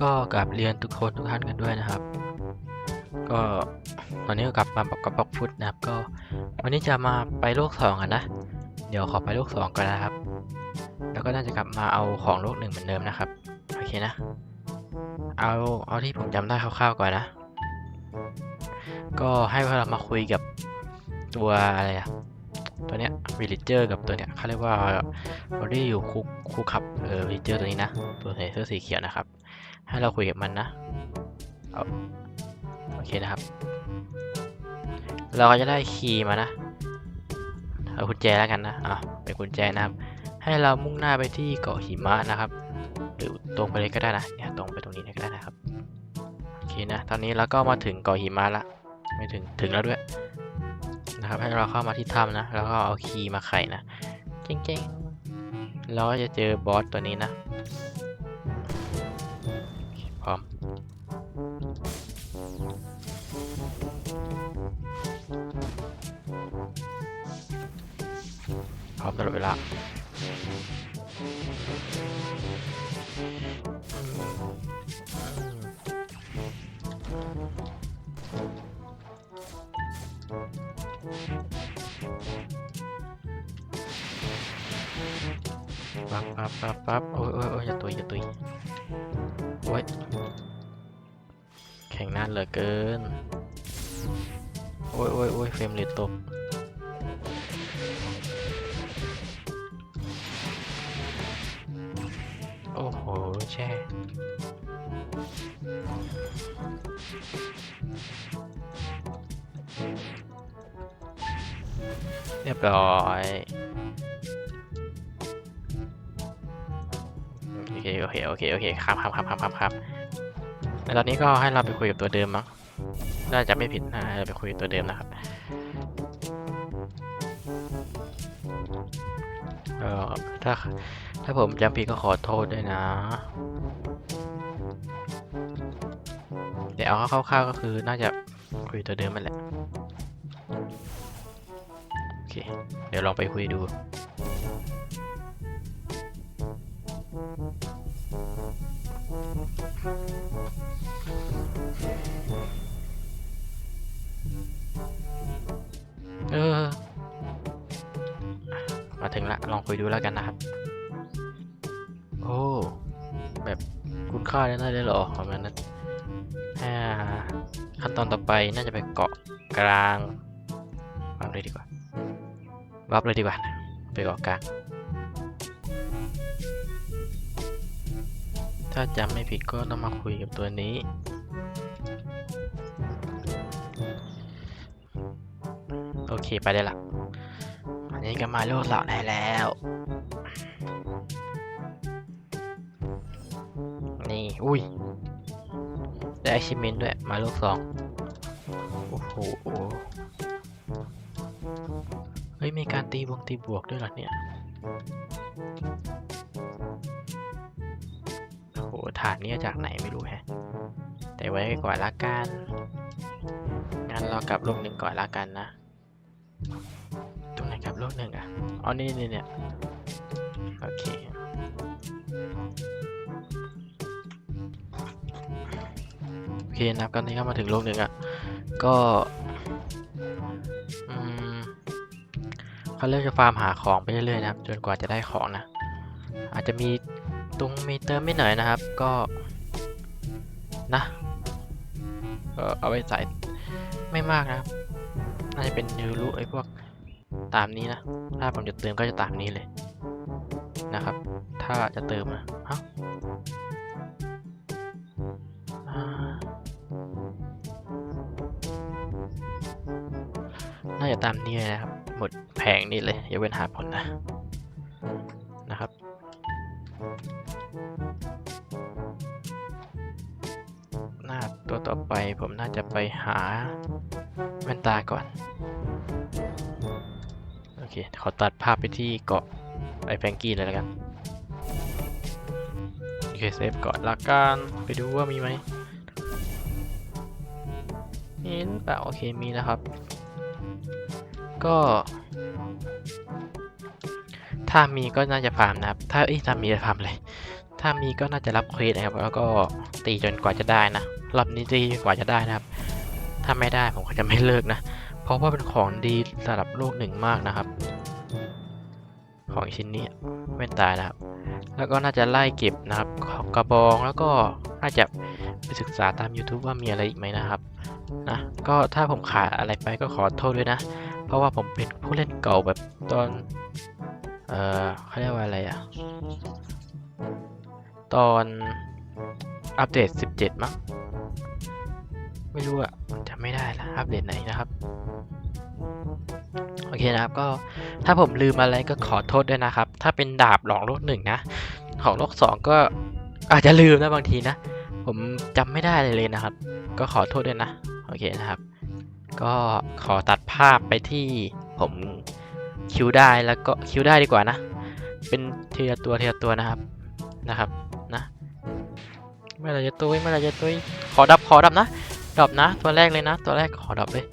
ก็กลับเรียนทุกคนทุกท่านกันด้วยนะครับ ก็วันนี้ก็กลับมากับบอกพุทธนะครับ ก็วันนี้จะมาไปโลกสองกันนะ เดี๋ยวขอไปโลกสองก่อนนะครับ แล้วก็น่าจะกลับมาเอาของโลกหนึ่งเหมือนเดิมนะครับ โอเคนะ เอาเอาที่ผมจำได้คร่าวๆก่อนนะ ก็ให้เรามาคุยกับตัวอะไรอะ ตัวเนี้ยวิลเลเจอร์กับตัวเนี้ยเขาเรียกว่าบอดี้อยู่คุกคุกขับเออวิลเลเจอร์ตัวนี้นะตัวใส่เสื้อสีเขียวนะครับ ให้เราคุยกับมันนะเอาโอเคนะครับ เราก็จะได้คีย์มานะเอากุญแจแล้วกันนะอะเป็นกุญแจนะครับ ให้เรามุ่งหน้าไปที่เกาะหิมะนะครับ หรือตรงไปเลยก็ได้นะเนี่ยตรงไปตรงนี้ก็ได้นะครับโอเคนะตอนนี้เราก็มาถึงเกาะหิมะละไม่ถึงถึงแล้วด้วย นะครับให้เราเข้ามาที่ถ้ำนะ แล้วก็เอาคีย์มาไขนะเจ๊งๆเราก็จะเจอบอสตัวนี้นะ พร้อม พร้อมตลอดเวลา ปั๊บปั๊บปั๊บปั๊บโอ้ยโอ้ยโอ้ยอย่าตุยอย่าตุยโอ้ยแข่งนานเหลือเกิน โอ้ยโอ้ยโอ้ยเฟรมเรทตกโอ้โห แช่เรียบร้อย โอเคโอเคโอเคครับครับครับครับครับครับแล้วตอนนี้ก็ให้เราไปคุยกับตัวเดิมมั้งน่าจะไม่ผิดนะเราไปคุยกับตัวเดิมนะครับ เออถ้าถ้าผมจำผิดก็ขอโทษด้วยนะเดี๋ยวเอาคร่าวๆก็คือน่าจะคุยตัวเดิมมันแหละ โอเค เดี๋ยวลองไปคุยดู ลองคุยดูแล้วกันนะครับ โอ้ แบบคุณค่าได้น่าได้หรอประมาณนั้นอ่าขั้นตอนต่อไปน่าจะไปเกาะกลางวางเลยดีกว่าวับเลยดีกว่า ไปเกาะกลาง ถ้าจำไม่ผิดก็ต้องมาคุยกับตัวนี้โอเค ไปได้ละ นี้ก็มาโลกเหล่าไหนแล้ว นี่ อุ้ย ได้ achievement ด้วย มาโลกสอง โอ้โห เฮ้ย มีการตีวงตีบวกด้วยหรอเนี่ยโอ้โหฐานนี้จากไหนไม่รู้แฮะ แต่ไว้ก่อนละกัน งั้นเรากลับลกหนึ่งก่อนละกันนะ ตรงไหนกลับโลกหนึ่งอะอ๋อนี่นี่เนี่ยโอเคโอเคนะครับตอนนี้ก็มาถึงโลกหนึ่งอะก็เขาเริ่มจะฟาร์มหาของไปเรื่อยๆนะครับ จนกว่าจะได้ของนะ อาจจะมีตรงมีเติมไม่หน่อยนะครับ ก็นะก็เอาไว้ใส่ไม่มากนะครับน่าจะเป็นนิวรุไอ้พวก ตามนี้นะ ถ้าผมจะเติมก็จะตามนี้เลยนะครับ ถ้าจะเติมนะเอ้าอ่าน่าจะตามนี้เลยนะครับ หมดแผงนี่เลยอย่าเว้นหาผลนะ นะครับหน้าตัวต่อไปผมน่าจะไปหาแว่นตาก่อน โอเค ขอตัดภาพไปที่เกาะไอแฟงกี้เลยแล้วกัน โอเคเซฟเกาะละกันไปดูว่ามีไหมเห็นเปล่าโอเคมีนะครับ ก็ ถ้ามีก็น่าจะฟาร์มนะครับ ถ้าเอ้ยถ้ามีจะฟาร์มเลย ถ้ามีก็น่าจะรับเควสนะครับ แล้วก็ตีจนกว่าจะได้นะรอบนี้ตีจนกว่าจะได้นะครับ ถ้าไม่ได้ผมก็จะไม่เลิกนะ เพราะว่าเป็นของดีระดับโลกหนึ่งมากนะครับ ของชิ้นนี้ไม่ตายนะครับ แล้วก็น่าจะไล่เก็บนะครับของกระบองแล้วก็น่าจะไปศึกษาตาม YouTube ว่ามีอะไรอีกไหมนะครับนะก็ถ้าผมขาดอะไรไปก็ขอโทษด้วยนะ เพราะว่าผมเป็นผู้เล่นเก่าแบบตอน เออเขาเรียกว่าอะไรอะตอนอัปเดต 17 มั้งไม่รู้อะจำไม่ได้ละอัปเดตไหนนะครับ เคนะครับก็ถ้าผมลืมอะไรก็ขอโทษด้วยนะครับ ถ้าเป็นดาบหลองโลกหนึ่งนะของโลกสองก็อาจจะลืมนะบางทีนะ ผมจำไม่ได้เลยเลยนะครับ ก็ขอโทษด้วยนะโอเคนะครับ ก็ขอตัดภาพไปที่ผมคิวได้แล้วก็คิวได้ดีกว่านะ เป็นเทีละตัวเทีละตัวนะครับนะครับนะเมื่อไรจะตุ้ยเมื่อไรจะตุ้ยขอดับขอดับนะดับนะ ตัวแรกเลยนะ ตัวแรกขอดับเลย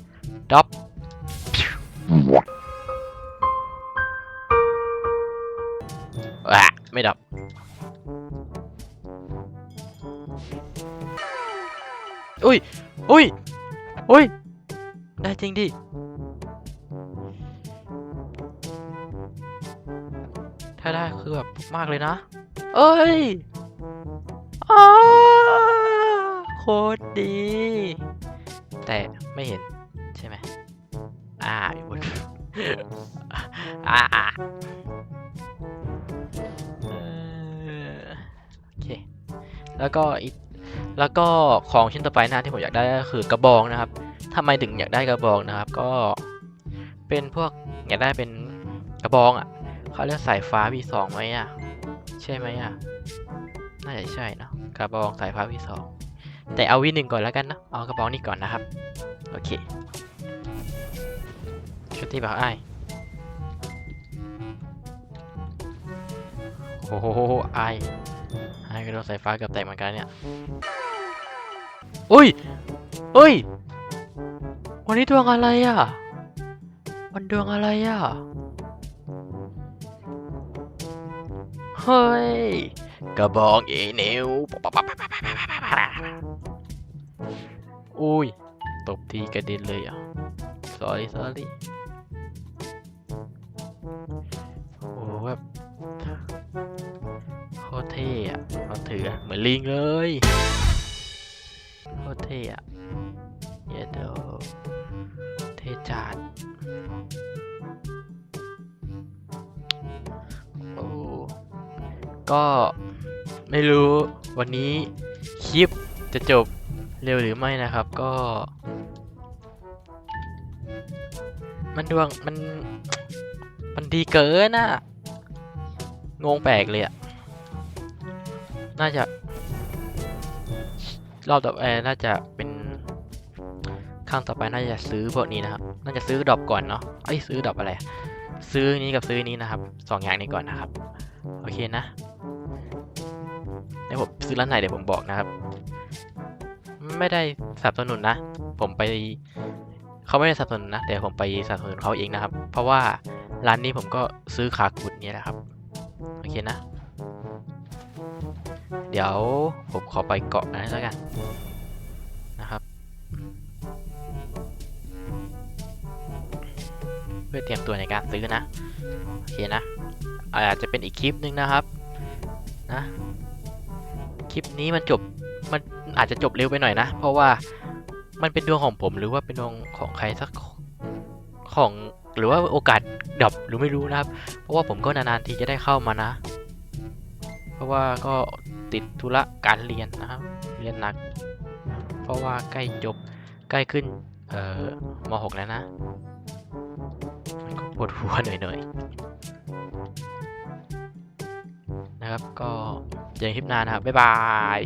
ไม่ดับ อุ้ย อุ้ย อุ้ย ได้จริงดิ ถ้าได้คือแบบมากเลยนะ เอ้ยอ้าโคตรดี แต่ไม่เห็นใช่ไหมอ่าอยู่บนอ่า แล้วก็อีกแล้วก็ของชิ้นต่อไปนะที่ผมอยากได้ก็คือกระบองนะครับทำไมถึงอยากได้กระบองนะครับ ก็เป็นพวกอยากได้เป็นกระบองอะเขาเรียกสายฟ้า V2 ไหมอะใช่ไหมอะน่าจะใช่เนอะกระบองสายฟ้า V2 แต่เอา V1 ก่อนแล้วกันนอะเอากระบองนี้ก่อนนะครับโอเคชุดที่แบบไอ้โอ้โหไอายไอายกระโดดสายฟ้ากือบแตกเหมือนกันเนี่ยอุ้ยอุ้ย วันนี้ดวงอะไรอะ วันดวงอะไรอะ เฮ้ย กระบองเอเนวอุ้ย ตบทีกระเด็นเลยอะ sorry sorry โอ้แบบโคตรเท่อะเขา ถืออะเหมือนลิงเลยโคตรเท่อะเยเดโเท่จัดโอ้ก็ไม่รู้วันนี้คลิปจะจบเร็วหรือไม่นะครับก็ มันดวงมัน มันดีเกินอะงงแปลกเลยอะ น่าจะ รอบต่อไปน่าจะเป็นครั้งต่อไปน่าจะซื้อพวกนี้นะครับ น่าจะซื้อดรอปก่อนเนาะไอ้ซื้อดรอปอะไร ซื้อนี้กับซื้อนี้นะครับสองอย่างนี้ก่อนนะครับ โอเคนะเดี๋ยวผมซื้อร้านไหนเดี๋ยวผมบอกนะครับ ไม่ได้สนับสนุนนะ ผมไปเขาไม่ได้สนับสนุนนะแต่ผมไปสนับสนุนเขาเองนะครับ เพราะว่าร้านนี้ผมก็ซื้อขากุดนี่แหละครับ โอเคนะ เดี๋ยวผมขอไปเกาะนั้นแล้วกันนะครับ เพื่อเตรียมตัวในการซื้อนะ โอเคนะ อาจจะเป็นอีกคลิปหนึ่งนะครับนะ คลิปนี้มันจบมันอาจจะจบเร็วไปหน่อยนะ เพราะว่ามันเป็นดวงของผมหรือว่าเป็นดวงของใครสักของหรือว่าโอกาสดับหรือไม่รู้นะครับ เพราะว่าผมก็นานๆทีจะได้เข้ามานะ เพราะว่าก็ ติดธุระการเรียนนะครับ เรียนหนัก เพราะว่าใกล้จบใกล้ขึ้นเอ่อม .6 แล้วนะมันก็ปวดหัวหน่อยๆนะครับก็เจอกันคลิปหน้านะครับ บ๊ายบาย